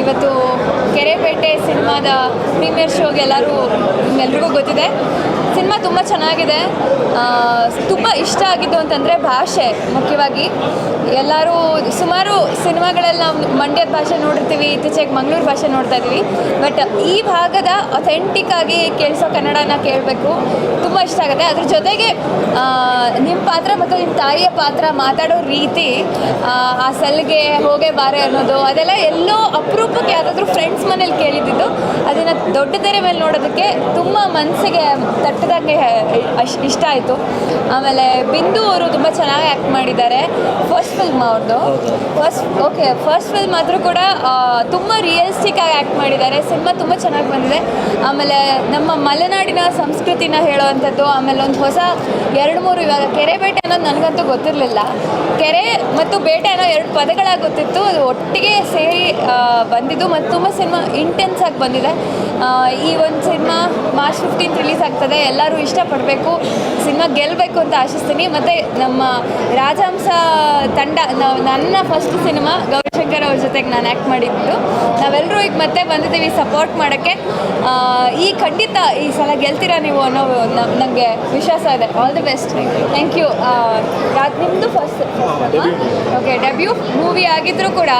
ಇವತ್ತು ಕೆರೆಪೇಟೆ ಸಿನಿಮಾದ ಪ್ರೀಮಿಯರ್ ಶೋಗೆ ಎಲ್ಲರೂ ಎಲ್ರಿಗೂ ಗೊತ್ತಿದೆ. ಸಿನಿಮಾ ತುಂಬ ಚೆನ್ನಾಗಿದೆ. ತುಂಬ ಇಷ್ಟ ಆಗಿದ್ದು ಅಂತಂದರೆ ಭಾಷೆ ಮುಖ್ಯವಾಗಿ. ಎಲ್ಲರೂ ಸುಮಾರು ಸಿನಿಮಾಗಳಲ್ಲಿ ನಾವು ಮಂಡ್ಯದ ಭಾಷೆ ನೋಡಿರ್ತೀವಿ ಇತ್ತೀಚೆಗೆ ಮಂಗಳೂರು ಭಾಷೆ ನೋಡ್ತಾ ಇದ್ದೀವಿ. ಬಟ್ ಈ ಭಾಗದ ಅಥೆಂಟಿಕ್ ಆಗಿ ಕೇಳಿಸೋ ಕನ್ನಡನ ಕೇಳಬೇಕು. ತುಂಬ ಇಷ್ಟ ಆಗುತ್ತೆ. ಅದ್ರ ಜೊತೆಗೆ ನಿಮ್ಮ ಪಾತ್ರ ಮತ್ತು ನಿಮ್ಮ ತಾಯಿಯ ಪಾತ್ರ ಮಾತಾಡೋ ರೀತಿ ಆ, ಸಲ್ಲಿಗೆ ಸಲ್ಗೆ ಹೋಗೆ ಬಾರೆ ಅನ್ನೋದು ಅದೆಲ್ಲ ಎಲ್ಲೋ ಅಪರೂಪಕ್ಕೆ ಯಾವುದಾದ್ರೂ ಫ್ರೆಂಡ್ಸ್ ಮನೇಲಿ ಕೇಳಿದ್ದು ಅದನ್ನು ದೊಡ್ಡ ತೆರೆ ಮೇಲೆ ನೋಡೋದಕ್ಕೆ ತುಂಬ ಮನಸ್ಸಿಗೆ ತಟ್ಟದಂಗೆ ಅಷ್ಟು ಇಷ್ಟ ಆಯಿತು. ಆಮೇಲೆ ಬಿಂದು ಅವರು ತುಂಬ ಚೆನ್ನಾಗಿ ಆ್ಯಕ್ಟ್ ಮಾಡಿದ್ದಾರೆ. ಫಸ್ಟ್ ಫಿಲ್ಮ್ ಅವ್ರದ್ದು ಫಸ್ಟ್ ಓಕೆ ಫಸ್ಟ್ ಫಿಲ್ಮ್ ಆದರೂ ಕೂಡ ತುಂಬ ರಿಯಲಿಸ್ಟಿಕ್ ಆಗಿ ಆ್ಯಕ್ಟ್ ಮಾಡಿದ್ದಾರೆ. ಸಿನಿಮಾ ತುಂಬ ಚೆನ್ನಾಗಿ ಬಂದಿದೆ. ಆಮೇಲೆ ನಮ್ಮ ಮಲೆನಾಡಿನ ಸಂಸ್ಕೃತಿನ ಹೇಳುವಂಥದ್ದು ಆಮೇಲೆ ಒಂದು ಹೊಸ ಎರಡು ಮೂರು ಇವಾಗ ಕೆರೆ ಬೇಟೆ ಅನ್ನೋದು ನನಗಂತೂ ಗೊತ್ತಿರಲಿಲ್ಲ. ಕೆರೆ ಮತ್ತು ಬೇಟೆ ಅನ್ನೋ ಎರಡು ಪದಗಳಾಗುತ್ತಿತ್ತು ಅದು ಒಟ್ಟಿಗೆ ಸೇರಿ ಬಂದಿದ್ದು ಮತ್ತು ತುಂಬ ಸಿನಿಮಾ ಇಂಟೆನ್ಸ್ ಆಗಿ ಬಂದಿದೆ. ಈ ಒಂದು ಸಿನಿಮಾ ಮಾರ್ಚ್ ಫಿಫ್ಟೀನ್ ರಿಲೀಸ್ ಆಗ್ತದೆ. ಎಲ್ಲರೂ ಇಷ್ಟಪಡಬೇಕು. ಸಿನಿಮಾ ಗೆಲ್ಲಬೇಕು ಅಂತ ಆಶಿಸ್ತೀನಿ. ಮತ್ತು ನಮ್ಮ ರಾಜಹಂಸ ತಂಡ ನಾವು ನನ್ನ ಫಸ್ಟ್ ಸಿನಿಮಾ ಗೌರಿಶಂಕರ್ ಅವ್ರ ಜೊತೆಗೆ ನಾನು ಆ್ಯಕ್ಟ್ ಮಾಡಿದ್ದು. ನಾವೆಲ್ಲರೂ ಈಗ ಮತ್ತೆ ಬಂದಿದ್ದೀವಿ ಸಪೋರ್ಟ್ ಮಾಡೋಕ್ಕೆ. ಈ ಖಂಡಿತ ಈ ಸಲ ಗೆಲ್ತೀರಾ ನೀವು ಅನ್ನೋ ನನಗೆ ವಿಶ್ವಾಸ ಇದೆ. All the best thank you ನಿಮ್ಮದು ಫಸ್ಟ್ ಓಕೆ ಡೆಬ್ಯೂ ಮೂವಿ ಆಗಿದ್ದರೂ ಕೂಡ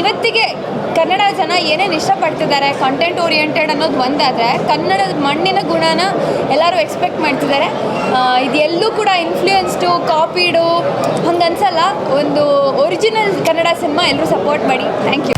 ಇವತ್ತಿಗೆ ಕನ್ನಡ ಜನ ಏನೇನು ಇಷ್ಟಪಡ್ತಿದ್ದಾರೆ ಕಂಟೆಂಟ್ ಓರಿಯೆಂಟೆಡ್ ಅನ್ನೋದು ಒಂದಾದರೆ ಕನ್ನಡದ ಮಣ್ಣಿನ ಗುಣನ ಎಲ್ಲರೂ ಎಕ್ಸ್ಪೆಕ್ಟ್ ಮಾಡ್ತಿದ್ದಾರೆ. ಇದೆಲ್ಲೂ ಕೂಡ ಇನ್ಫ್ಲೂಯೆನ್ಸ್ಡು ಕಾಪಿಡು ಹಂಗೆ ಅನ್ಸಲ್ಲ ಒಂದು ಒರಿಜಿನಲ್ ಕನ್ನಡ ಸಿನಿಮಾ ಎಲ್ಲರೂ ಸಪೋರ್ಟ್ ಮಾಡಿ. Thank you